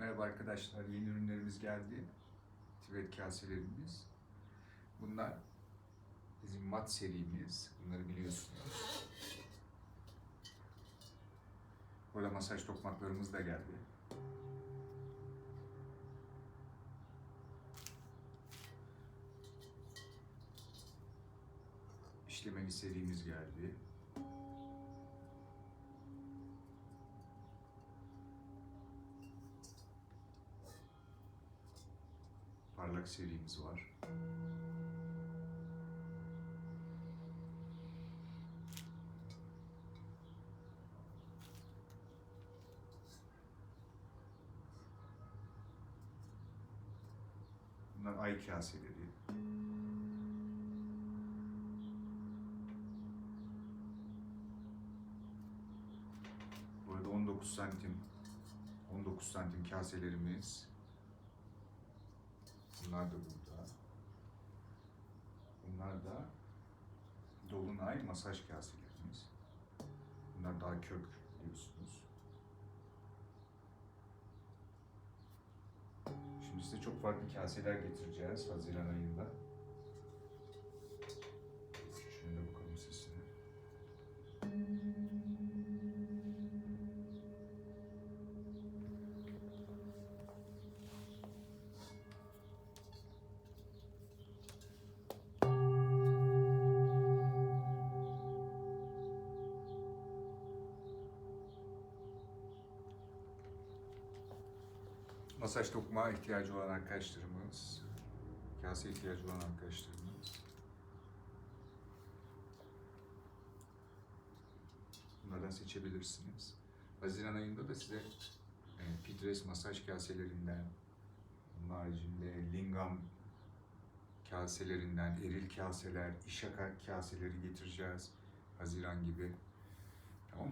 Merhaba arkadaşlar, yeni ürünlerimiz geldi. Tibet kaselerimiz. Bunlar bizim mat serimiz. Bunları biliyorsunuz. Burada masaj tokmaklarımız da geldi. İşlemeli serimiz geldi. Parlak serimiz var. Bunlar ay kaseleri. Bu arada 19 santim 19 santim kaselerimiz. Bunlar da burada. Bunlar da dolunay masaj kaselerimiz. Bunlar daha kök biliyorsunuz. Şimdi size çok farklı kaseler getireceğiz Haziran ayında. Masaj tokmağa ihtiyacı olan arkadaşlarımız, kase ihtiyacı olan arkadaşlarımız. Bunlardan seçebilirsiniz. Haziran ayında da size e, Pitres masaj kaselerinden, onun haricinde lingam kaselerinden, eril kaseler, işaka kaseleri getireceğiz. Haziran gibi. Tamam.